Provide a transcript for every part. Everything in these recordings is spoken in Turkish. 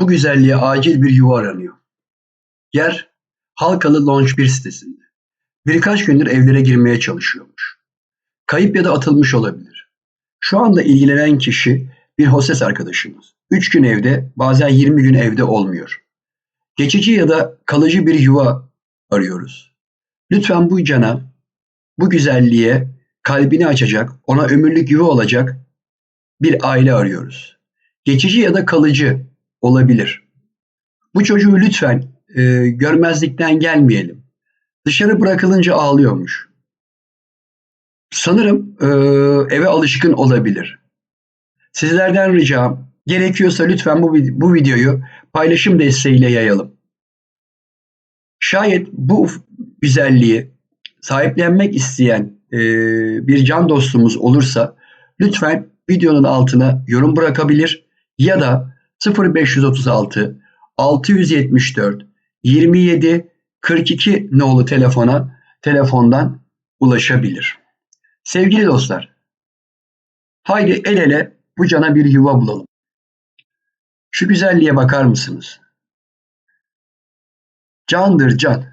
Bu güzelliğe acil bir yuva aranıyor. Yer Halkalı Lounge bir sitesinde. Birkaç gündür evlere girmeye çalışıyormuş. Kayıp ya da atılmış olabilir. Şu anda ilgilenen kişi bir hostes arkadaşımız. 3 gün evde, bazen 20 gün evde olmuyor. Geçici ya da kalıcı bir yuva arıyoruz. Lütfen bu cana, bu güzelliğe kalbini açacak, ona ömürlük yuva olacak bir aile arıyoruz. Geçici ya da kalıcı olabilir. Bu çocuğu lütfen e, görmezlikten gelmeyelim. Dışarı bırakılınca ağlıyormuş. Sanırım e, eve alışkın olabilir. Sizlerden ricam gerekiyorsa lütfen bu, bu videoyu paylaşım desteğiyle yayalım. Şayet bu güzelliği sahiplenmek isteyen e, bir can dostumuz olursa lütfen videonun altına yorum bırakabilir ya da 0536 674 27 42 nolu telefona telefondan ulaşabilir. Sevgili dostlar, haydi el ele bu cana bir yuva bulalım. Şu güzelliğe bakar mısınız? Candır can.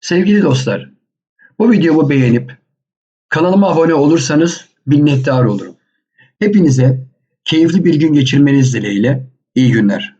Sevgili dostlar, bu videomu beğenip kanalıma abone olursanız minnettar olurum. Hepinize keyifli bir gün geçirmeniz dileğiyle iyi günler.